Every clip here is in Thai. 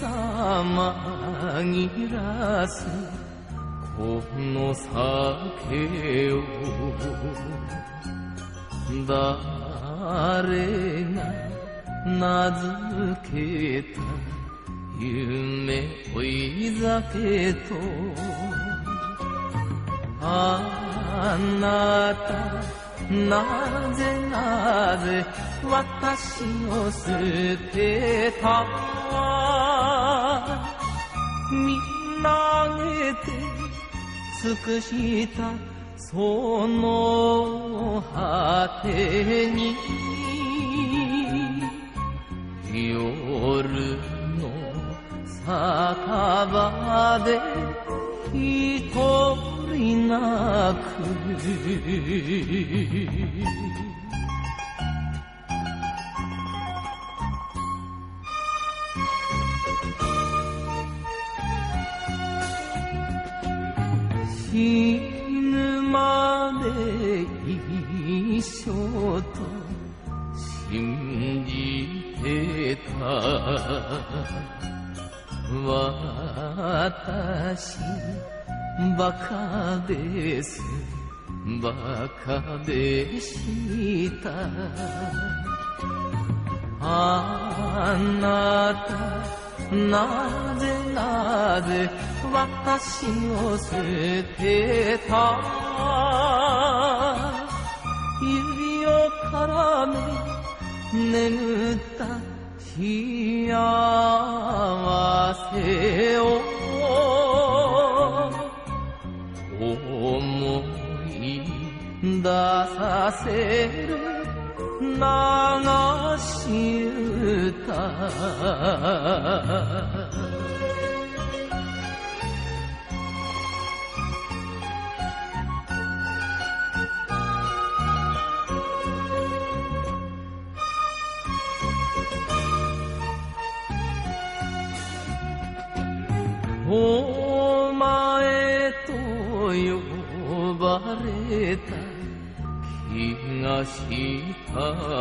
さ紛らす。この酒を誰が名付けた夢追い酒とあなたなぜなぜ私を捨てた？見上げて尽くしたその果てに夜の酒場で一人泣く。死ぬまで一緒と信じてた。私バカです。バカでした。あなたなぜなぜ私を捨てた？指を絡め眠った幸せを。思い出させる流し歌お前と呼ばれた。気がした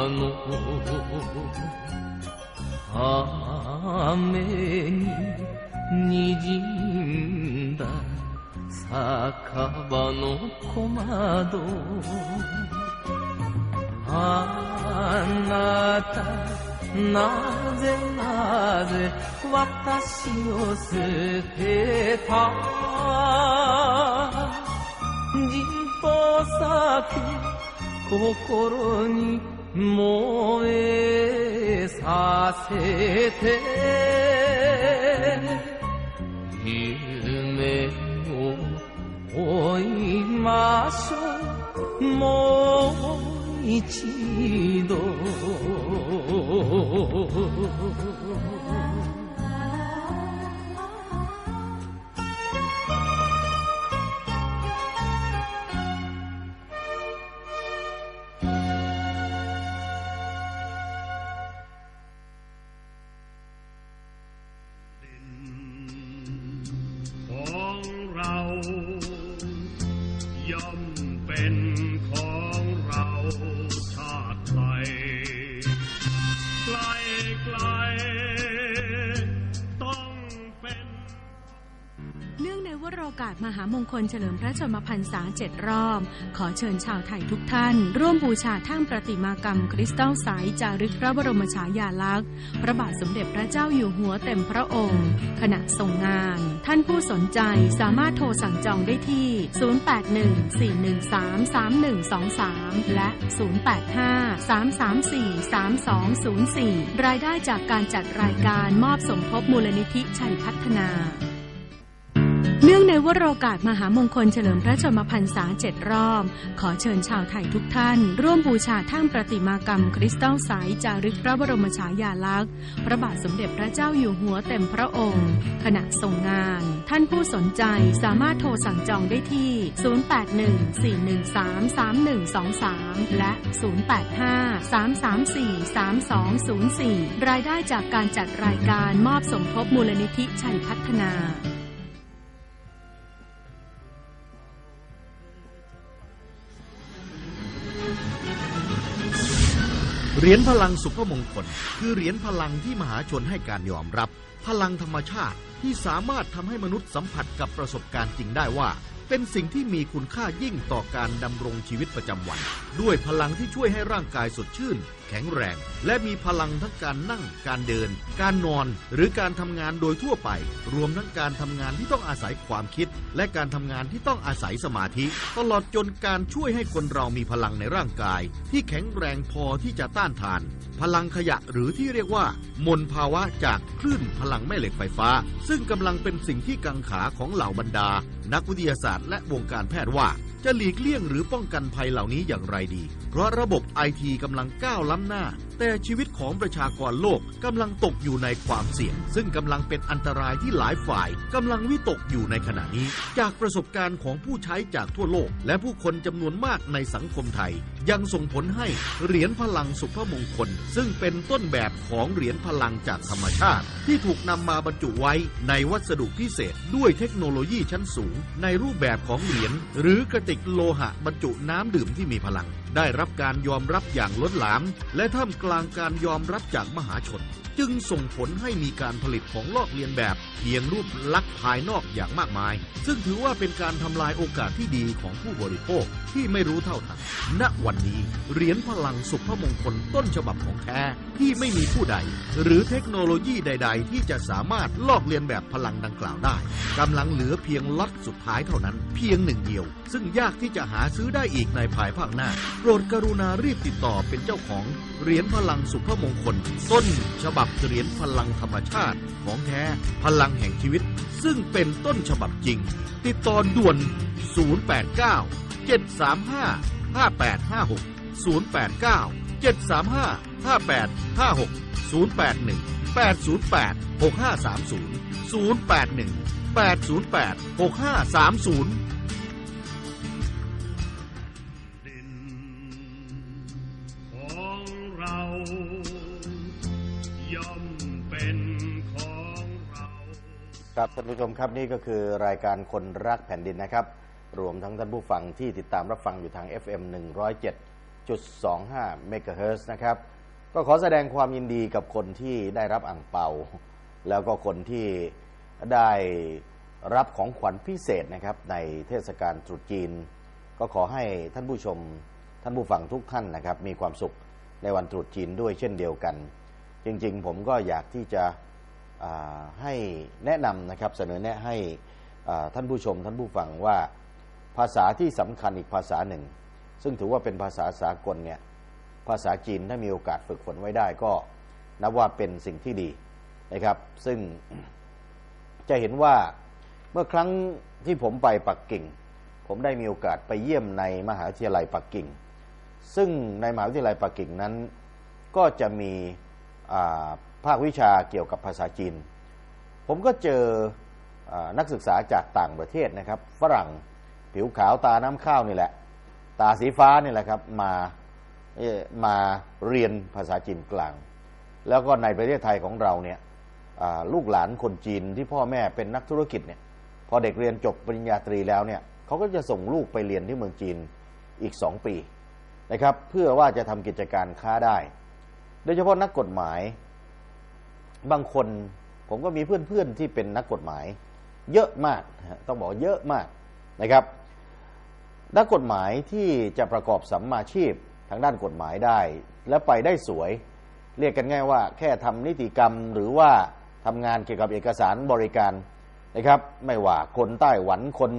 の。雨に滲んだ酒場の小窓。あなたなぜなぜ私を捨てた？じっと咲く心に燃えさせて夢を追いましょう。もう一度。 เราย่อมเป็น กาสมหามงคลเฉลิมพระชนมพรรษาเจ็ดรอบ ขอเชิญชาวไทยทุกท่าน ร่วมบูชาท่งประติมากรรมคริสตัลใสจารึกพระบรมฉายาลักษณ์ พระบาทสมเด็จพระเจ้าอยู่หัวเต็มพระองค์ ขณะส่งงาน ท่านผู้สนใจสามารถโทรสั่งจองได้ที่ 0814133123 และ 085-334-3204 รายได้จากการจัดรายการมอบสมทบมูลนิธิชัยพัฒนา เนื่องในวโรกาสมหามงคลเฉลิมพระชนมพรรษาเจ็ดรอบ ขอเชิญชาวไทยทุกท่าน ร่วมบูชาท่ามประติมากรรม คริสตัลใสจารึกพระบรมฉายาลักษณ์ พระบาทสมเด็จพระเจ้าอยู่หัวเต็มพระองค์ ขณะส่งงาน ท่านผู้สนใจสามารถโทรสั่งจองได้ที่ 081-413-3123 และ 085-334-3204 รายได้จากการจัดรายการมอบสมทบมูลนิธิชัยพัฒนา เหรียญพลังสุภมงคล คือเหรียญพลังที่มหาชนให้การยอมรับ พลังธรรมชาติที่สามารถทำให้มนุษย์สัมผัสกับประสบการณ์จริงได้ว่า เป็นสิ่งที่มีคุณค่ายิ่งต่อการดำรงชีวิตประจำวัน ด้วยพลังที่ช่วยให้ร่างกายสดชื่น แข็งแรง และมีพลังทั้งการนั่ง การเดิน การนอน หรือการทำงานโดยทั่วไป รวมทั้งการทำงานที่ต้องอาศัยความคิด และการทำงานที่ต้องอาศัยสมาธิ ตลอดจนการช่วยให้คนเรามีพลังในร่างกาย ที่แข็งแรงพอที่จะต้านทาน พลังขยะหรือที่เรียกว่า มลภาวะจากคลื่นพลังแม่เหล็กไฟฟ้า ซึ่งกำลังเป็นสิ่งที่กังขาของเหล่าบรรดา นักวิทยาศาสตร์และวงการแพทย์ว่า จะหลีกเลี่ยงหรือป้องกันภัยเหล่านี้อย่างไรดี เพราะระบบไอทีกำลังก้าวล้ำหน้าแต่ชีวิตของประชากรโลกกำลังตกอยู่ในความเสี่ยง ซึ่งกำลังเป็นอันตรายที่หลายฝ่ายกำลังวิตกอยู่ในขณะนี้ จากประสบการณ์ของผู้ใช้จากทั่วโลก และผู้คนจำนวนมากในสังคมไทย ยังส่งผลให้เหรียญพลังสุภมงคล ซึ่งเป็นต้นแบบของเหรียญพลังจากธรรมชาติ ที่ถูกนำมาบรรจุไว้ในวัสดุพิเศษ ด้วยเทคโนโลยีชั้นสูง ในรูปแบบของเหรียญหรือกระติกโลหะบรรจุน้ำดื่มที่มีพลัง ได้รับการยอมรับอย่างล้นหลาม และท่ามกลางการยอมรับจากมหาชน จึงส่งผลให้มีการผลิตของลอกเลียนแบบเพียงรูปลักษณ์ภายนอกอย่างมากมาย ซึ่งถือว่าเป็นการทำลายโอกาสที่ดีของผู้บริโภคที่ไม่รู้เท่าทันณวันนี้เหรียญพลังสุภมงคลต้นฉบับของแท้ที่ไม่มีผู้ใด หรือเทคโนโลยีใด ๆ ที่จะสามารถลอกเลียนแบบพลังดังกล่าวได้กำลังเหลือเพียงล็อตสุดท้ายเท่านั้น เพียงหนึ่งเดียว ซึ่งยากที่จะหาซื้อได้อีกในภายภาคหน้ารดกรุณารีบติดต่อเป็นเจ้าของเหรียญพลังสุภมงคล ต้นฉบับเหรียญพลังธรรมชาติของแท้พลังแห่งชีวิต ซึ่งเป็นต้นฉบับจริง ติดต่อด่วน 089 735 5856 089 735 5856 081 808 6530 081 808 6530 ย่อมเป็นของเราครับท่านผู้ชมครับนี่ก็คือรายการคนรักแผ่นดินนะครับ รวมทั้งท่านผู้ฟังที่ติดตามรับฟังอยู่ทาง FM 107.25 MHz นะครับ ก็ขอแสดงความยินดีกับคนที่ได้รับอ่างเปา แล้วก็คนที่ได้รับของขวัญพิเศษนะครับในเทศกาลตรุษจีน ก็ขอให้ท่านผู้ชมท่านผู้ฟังทุกท่านนะครับ มีความสุข ในวันตรุษจีนด้วยเช่นเดียวกัน จริงๆ ผมก็อยากที่จะให้แนะนำนะครับเสนอแนะให้ท่านผู้ชมท่านผู้ฟังว่าภาษาที่สำคัญอีกภาษาหนึ่ง ซึ่งถือว่าเป็นภาษาสากลเนี่ยภาษาจีนถ้ามีโอกาสฝึกฝนไว้ได้ก็นับว่าเป็นสิ่งที่ดีนะครับ ซึ่งจะเห็นว่าเมื่อครั้งที่ผมไปปักกิ่ง ผมได้มีโอกาสไปเยี่ยมในมหาวิทยาลัยปักกิ่ง ซึ่งในมหาวิทยาลัยปักกิ่งนั้น ก็จะมีภาควิชาเกี่ยวกับภาษาจีน ผมก็เจออนักศึกษาจากต่างประเทศนะครับ ฝรั่งผิวขาวตาน้ำข้าวนี่แหละ ตาสีฟ้านี่แหละครับมามาเรียนภาษาจีนกลาง แล้วก็ในประเทศไทยของเราเนี่ยลูกหลานคนจีนที่พ่อแม่เป็นนักธุรกิจเนี่ยพอเด็กเรียนจบปริญญาตรีแล้วเนี่ยเขาก็จะส่งลูกไปเรียนที่เมืองจีนอีกสองปี นะครับ เพื่อว่าจะทำกิจการค้าได้ โดยเฉพาะนักกฎหมาย บางคนผมก็มีเพื่อนๆที่เป็นนักกฎหมาย เยอะมากต้องบอกเยอะมากนะครับ นักกฎหมายที่จะประกอบสัมมาชีพทางด้านกฎหมายได้ และไปได้สวย เรียกกันง่ายว่า แค่ทำนิติกรรมหรือว่าทำงานเกี่ยวกับเอกสารบริการนะครับ ไม่ว่าคนไต้หวันคน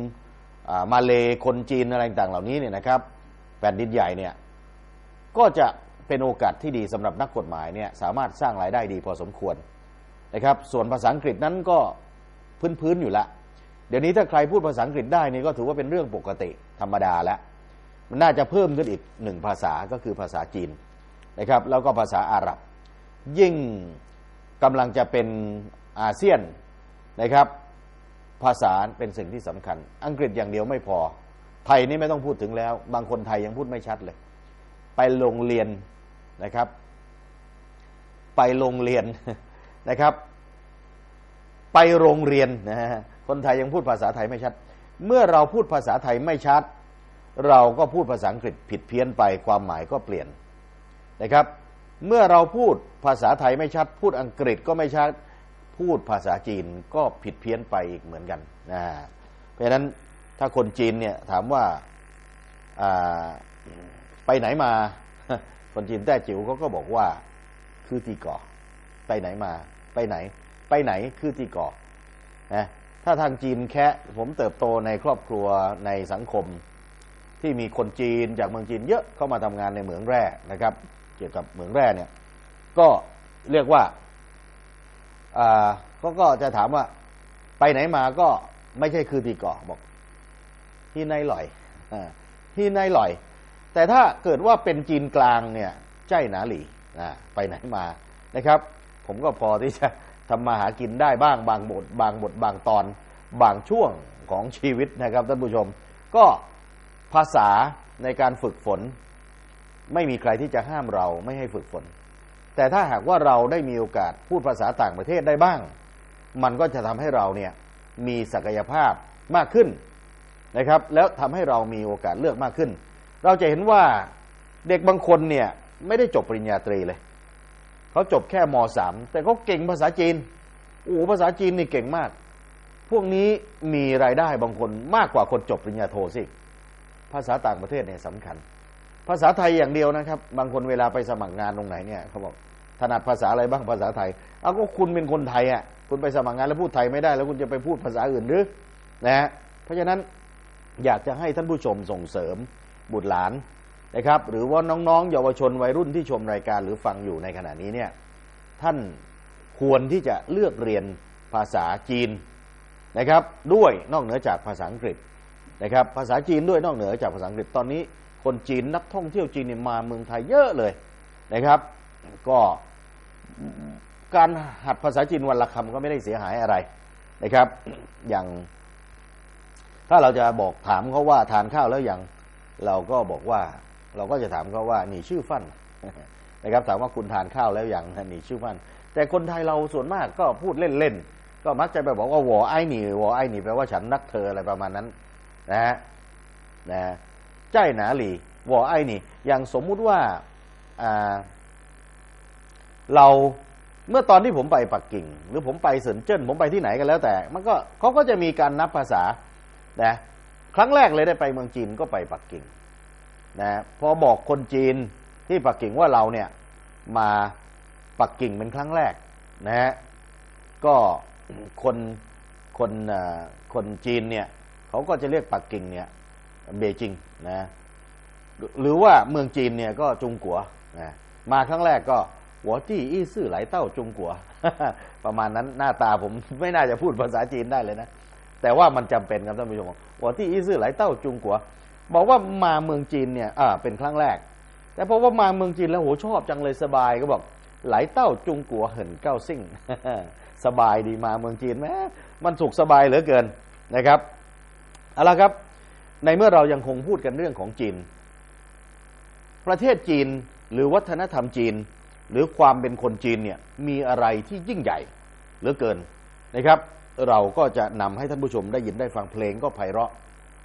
มาเลคนจีนอะไรต่างเหล่านี้เนี่ยนะครับ แผ่นดินใหญ่เนี่ยก็จะเป็นโอกาสที่ดีสำหรับนักกฎหมายเนี่ยสามารถสร้างรายได้ดีพอสมควรนะครับส่วนภาษาอังกฤษนั้นก็พื้นๆอยู่ละ เดี๋ยวนี้ถ้าใครพูดภาษาอังกฤษได้นี่ก็ถือว่าเป็นเรื่องปกติธรรมดาแล้วมันน่าจะเพิ่มขึ้นอีกหนึ่งภาษาก็คือภาษาจีนนะครับแล้วก็ภาษาอาหรับ ยิ่งกำลังจะเป็นอาเซียนนะครับ ภาษาเป็นสิ่งที่สำคัญ อังกฤษอย่างเดียวไม่พอ ไทยนี่ไม่ต้องพูดถึงแล้ว บางคนไทยยังพูดไม่ชัดเลย ไปโรงเรียนนะครับ ไปโรงเรียนนะครับ ไปโรงเรียนนะฮะคนไทยยังพูดภาษาไทยไม่ชัด เมื่อเราพูดภาษาไทยไม่ชัด เราก็พูดภาษาอังกฤษผิดเพี้ยนไปความหมายก็เปลี่ยนนะครับ เมื่อเราพูดภาษาไทยไม่ชัด พูดอังกฤษก็ไม่ชัด พูดภาษาจีนก็ผิดเพี้ยนไปอีกเหมือนกันนะเพราะฉะนั้น ถ้าคนจีนเนี่ยถามว่าไปไหนมา คนจีนแต้จิ๋วเขาก็บอกว่าคือตีก่อไปไหนมา ไปไหน ไปไหนคือตีก่อนะถ้าทางจีนแค่ผมเติบโตในครอบครัวในสังคม ที่มีคนจีนจากเมืองจีนเยอะเข้ามาทำงานในเหมืองแร่นะครับ เกี่ยวกับเหมืองแร่เนี่ย ก็เรียกว่าอ่าเขาก็จะถามว่า ไปไหนมาก็ไม่ใช่คือตีก่อบอก ที่ในหล่อยอที่ในหล่อย แต่ถ้าเกิดว่าเป็นจีนกลางเนี่ยใจหนาหลีไปไหนมานะครับ ผมก็พอที่จะทำมาหากินได้บ้างบางบทบางบทบางตอน บางช่วงของชีวิตนะครับท่านผู้ชม ก็ภาษาในการฝึกฝน ไม่มีใครที่จะห้ามเราไม่ให้ฝึกฝน แต่ถ้าหากว่าเราได้มีโอกาสพูดภาษาต่างประเทศได้บ้าง มันก็จะทำให้เราเนี่ยมีศักยภาพมากขึ้น นะครับ แล้วทำให้เรามีโอกาสเลือกมากขึ้น เราจะเห็นว่าเด็กบางคนเนี่ยไม่ได้จบปริญญาตรีเลย เขาจบแค่มสามแต่เขาเก่งภาษาจีนโอ้ภาษาจีนนี่เก่งมาก พวกนี้มีรายได้บางคนมากกว่าคนจบปริญญาโทสิภาษาต่างประเทศเนี่ยสำคัญ ภาษาไทยอย่างเดียวนะครับ บางคนเวลาไปสมัครงานตรงไหนเนี่ยเขาบอกถนัดภาษาอะไรบ้างภาษาไทย เอาก็คุณเป็นคนไทยอะ คุณไปสมัครงานแล้วพูดไทยไม่ได้ แล้วคุณจะไปพูดภาษาอื่นหรือนะฮะเพราะฉะนั้น อยากจะให้ท่านผู้ชมส่งเสริมบุตรหลานนะครับ หรือว่าน้องๆ เยาวชนวัยรุ่นที่ชมรายการหรือฟังอยู่ในขณะนี้เนี่ยท่านควรที่จะเลือกเรียนภาษาจีนนะครับ ด้วยนอกเหนือจากภาษาอังกฤษนะครับ ภาษาจีนด้วยนอกเหนือจากภาษาอังกฤษตอนนี้ คนจีนนักท่องเที่ยวจีนมาเมืองไทยเยอะเลยนะครับ ก็การหัดภาษาจีนวันละคำก็ไม่ได้เสียหายอะไรนะครับ อย่าง ถ้าเราจะบอกถามเขาว่าทานข้าวแล้วยังเราก็บอกว่า เราก็จะถามเขาว่านี่ชื่อฟั่นนะครับ ถามว่าคุณทานข้าวแล้วยังนี่ชื่อฟั่นแต่คนไทยเราส่วนมากก็พูดเล่นๆก็มักจะไปบอกว่าวอไอหนีหวอไอหนีแปลว่าฉันรักเธออะไรประมาณนั้น นะฮะนะใจหนาหลีวอไอหนีอย่างสมมุติว่าอ่าเราเมื่อตอนที่ผมไปปักกิ่ง หรือผมไปเซินเจิ้นผมไปที่ไหนกันแล้วแต่ มันก็เขาก็จะมีการนับภาษา นะครั้งแรกเลยได้ไปเมืองจีนก็ไปปักกิ่งนะพอบอกคนจีนที่ปักกิ่งว่าเราเนี่ยมาปักกิ่งเป็นครั้งแรกนะฮะก็คนคนคนจีนเนี่ยเขาก็จะเรียกปักกิ่งเนี่ยเบจิงนะหรือว่าเมืองจีนเนี่ยก็จุงกัวนะมาครั้งแรกก็หัวจี้อี้ซื่อไหลเต้าจุงกัว ประมาณนั้นหน้าตาผมไม่น่าจะพูดภาษาจีนได้เลยนะ แต่ว่ามันจำเป็นครับท่านผู้ชมหัวจี้อี้ซื่อไหลเต้าจุงกัว บอกว่ามาเมืองจีนเนี่ยอ่าเป็นครั้งแรก แต่เพอว่ามาเมืองจีนแล้วโหชอบจังเลยสบายก็บอกไหลเต้าจุงกัวเหินเก้าซิ่ง สบายดีมาเมืองจีนแม้มันสุขสบายเหลือเกินนะครับเอาละครับ ในเมื่อเรายังคงพูดกันเรื่องของจีน ประเทศจีนหรือวัฒนธรรมจีน หรือความเป็นคนจีนเนี่ยมีอะไรที่ยิ่งใหญ่เหลือเกินนะครับ เราก็จะนำให้ท่านผู้ชมได้ยินได้ฟังเพลงก็ไพเราะ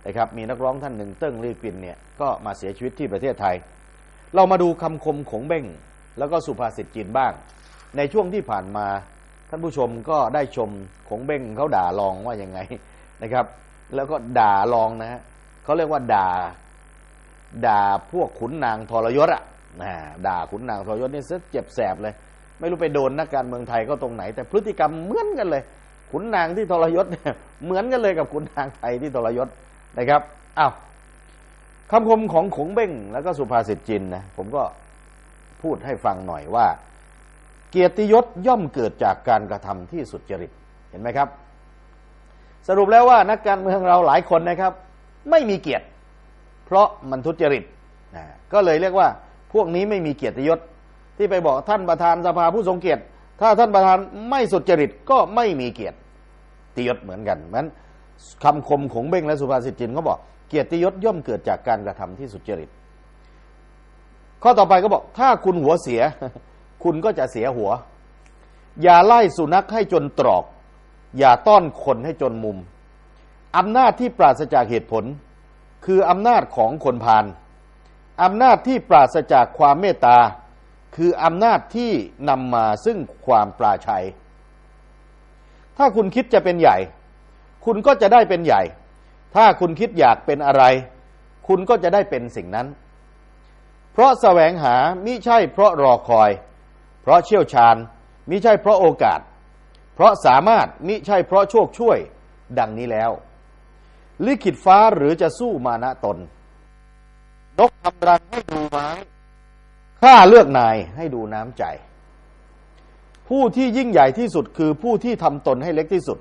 นะครับมีนักร้องท่านหนึ่งเติ้งลี่กวินเนี่ยก็มาเสียชีวิตที่ประเทศไทย เรามาดูคำคมของเบ้งแล้วก็สุภาษิตจีนบ้าง ในช่วงที่ผ่านมาท่านผู้ชมก็ได้ชมของเบ้งเขาด่าลองว่ายังไงนะครับ แล้วก็ด่าลองนะฮะเขาเรียกว่าด่าด่าพวกขุนนางทรยศอะนะด่าขุนนางทรยศนี่เสียเจ็บแสบเลย ไม่รู้ไปโดนนักการเมืองไทยก็ตรงไหน แต่พฤติกรรมเหมือนกันเลย ขุนนางที่ทรยศเนี่ยเหมือนกันเลยกับขุนนางไทยที่ทรยศนะครับอ้าวคำคมของขงเบ้งแล้วก็สุภาษิตจินนะผมก็พูดให้ฟังหน่อยว่า เกียรติยศย่อมเกิดจากการกระทำที่สุจริตเห็นไหมครับ สรุปแล้วว่านักการเมืองเราหลายคนนะครับ ไม่มีเกียรติ เพราะมันทุจริตนะก็เลยเรียกว่า พวกนี้ไม่มีเกียรติยศที่ไปบอกท่านประธานสภาผู้ทรงเกียรติ ถ้าท่านประธานไม่สุจริตก็ไม่มีเกียรติ ตยศเหมือนกันนั้นคำคมของเบ้งและสุภาษิตจีนเขาบอก เกียรติยศย่อมเกิดจากการกระทำที่สุจริต ข้อต่อไปก็บอก ถ้าคุณหัวเสีย คุณก็จะเสียหัว อย่าไล่สุนัขให้จนตรอก อย่าต้อนคนให้จนมุมอำนาจที่ปราศจากเหตุผล คืออำนาจของคนพาลอำนาจที่ปราศจากความเมตตา คืออำนาจที่นำมาซึ่งความปราชัย ถ้าคุณคิดจะเป็นใหญ่ คุณก็จะได้เป็นใหญ่ ถ้าคุณคิดอยากเป็นอะไร คุณก็จะได้เป็นสิ่งนั้น เพราะแสวงหามิใช่เพราะรอคอย เพราะเชี่ยวชาญมิใช่เพราะโอกาส เพราะสามารถมิใช่เพราะโชคช่วยดังนี้แล้ว ลิขิตฟ้าหรือจะสู้มานะตน นกทำรังให้ดูไม้ข้าเลือกนายให้ดูน้ำใจ ผู้ที่ยิ่งใหญ่ที่สุดคือผู้ที่ทำตนให้เล็กที่สุด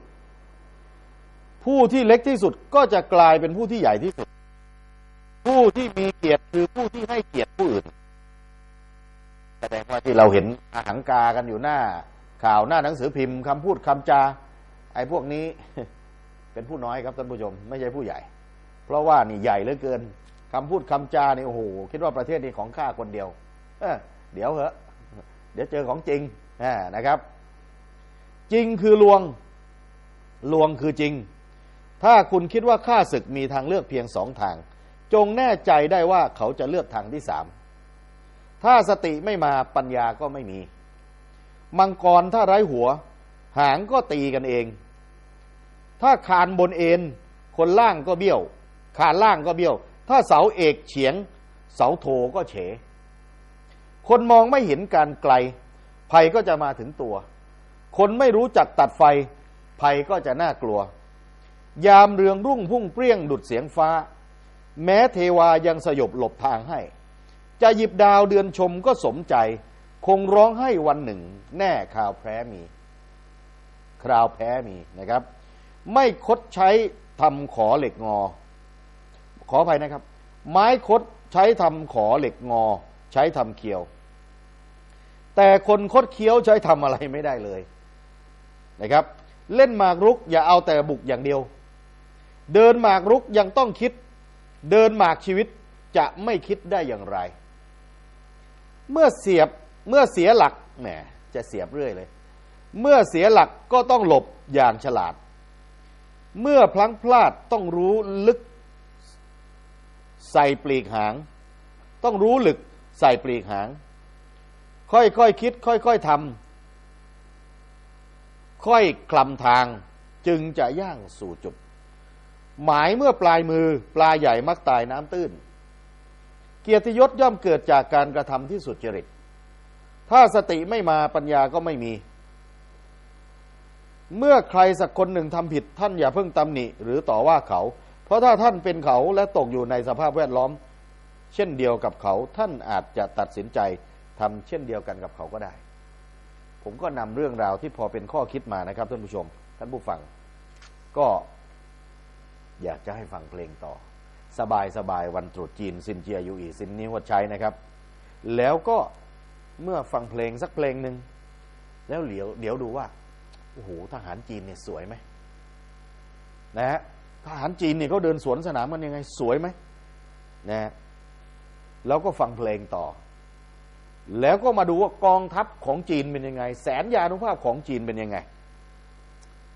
ผู้ที่เล็กที่สุดก็จะกลายเป็นผู้ที่ใหญ่ที่สุด ผู้ที่มีเกียรติคือผู้ที่ให้เกียรติผู้อื่นแสดงว่าที่เราเห็นอาหังกากันอยู่หน้า ข่าวหน้าหนังสือพิมพ์คำพูดคำจา ไอ้พวกนี้เป็นผู้น้อยครับท่านผู้ชม ไม่ใช่ผู้ใหญ่ เพราะว่านี่ใหญ่เหลือเกินคำพูดคำจาเนี่ยโอ้โหคิดว่าประเทศนี้ของข้าคนเดียว เออเดี๋ยวเหอะ เดี๋ยวเจอของจริง นะครับ จริงคือลวงลวงคือจริง ถ้าคุณคิดว่าข้าศึกมีทางเลือกเพียงสองทาง จงแน่ใจได้ว่าเขาจะเลือกทางที่สามถ้าสติไม่มาปัญญาก็ไม่มี มังกรถ้าไร้หัว หางก็ตีกันเอง ถ้าคานบนเอ็นคนล่างก็เบี้ยว คานล่างก็เบี้ยว ถ้าเสาเอกเฉียง เสาโทก็เฉ คนมองไม่เห็นการไกล ภัยก็จะมาถึงตัว คนไม่รู้จักตัดไฟ ภัยก็จะน่ากลัว ยามเรืองรุ่งพุ่งเปรี้ยงดุดเสียงฟ้า แม้เทวายังสยบหลบทางให้ จะหยิบดาวเดือนชมก็สมใจ คงร้องให้วันหนึ่ง แน่ข่าวแพ้มีคราวแพ้มีนะครับ ไม่คดใช้ทำขอเหล็กงอ ขออภัยนะครับ ไม้คดใช้ทำขอเหล็กงอ ใช้ทำเคียว แต่คนคดเคี้ยวใช้ทำอะไรไม่ได้เลยนะครับ เล่นหมากรุก อย่าเอาแต่บุกอย่างเดียว เดินหมากรุกยังต้องคิด เดินหมากชีวิตจะไม่คิดได้อย่างไร เมื่อเสียบเมื่อเสียหลักแหมจะเสียบเรื่อยเลย เมื่อเสียหลักก็ต้องหลบอย่างฉลาด เมื่อพลั้งพลาดต้องรู้ลึก ใส่ปลีกหาง ต้องรู้ลึกใส่ปลีกหาง ค่อยๆคคิด ค่อยๆทำค่อยคลำทางจึงจะย่างสู่จุด หมายเมื่อปลายมือปลาใหญ่มักตายน้ำตื้น เกียรติยศย่อมเกิดจากการกระทำที่สุดจริต ถ้าสติไม่มาปัญญาก็ไม่มี เมื่อใครสักคนหนึ่งทำผิดท่านอย่าเพิ่งตำหนิหรือต่อว่าเขา เพราะถ้าท่านเป็นเขาและตกอยู่ในสภาพแวดล้อม เช่นเดียวกับเขาท่านอาจจะตัดสินใจ ทำเช่นเดียวกันกับเขาก็ได้ ผมก็นำเรื่องราวที่พอเป็นข้อคิดมานะครับท่านผู้ชม ท่านผู้ฟัง ก็อยากจะให้ฟังเพลงต่อ สบายสบายวันตรุษจีนซินเจียยูอีซินนิวัดใช้นะครับ แล้วก็เมื่อฟังเพลงสักเพลงหนึ่งแล้วเดี๋ยวเดี๋ยวดูว่าโอ้โหทหารจีนเนี่ยสวยไหมนะฮะทหารจีนเนี่ยเขาเดินสวนสนามมันยังไงสวยไหมนะฮะแล้วก็ฟังเพลงต่อ แล้วก็มาดูว่ากองทัพของจีนเป็นยังไง แสนยานุภาพของจีนเป็นยังไง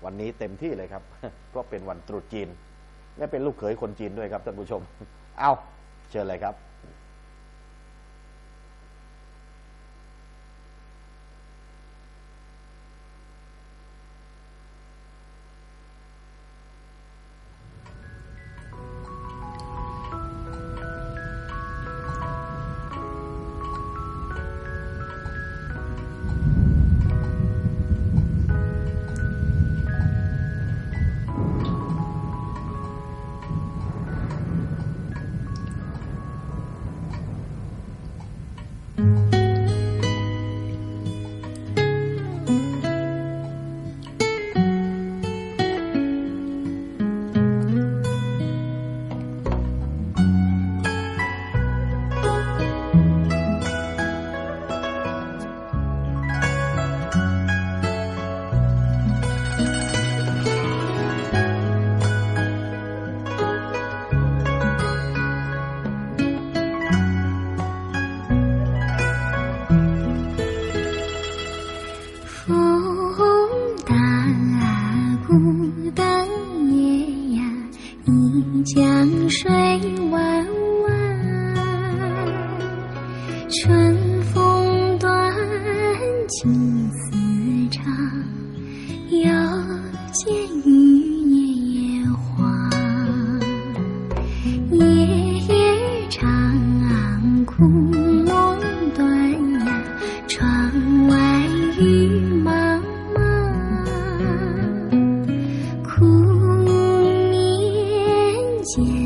วันนี้เต็มที่เลยครับ เพราะเป็นวันตรุษจีน และเป็นลูกเขยคนจีนด้วยครับท่านผู้ชม เอาเชิญเลยครับ you.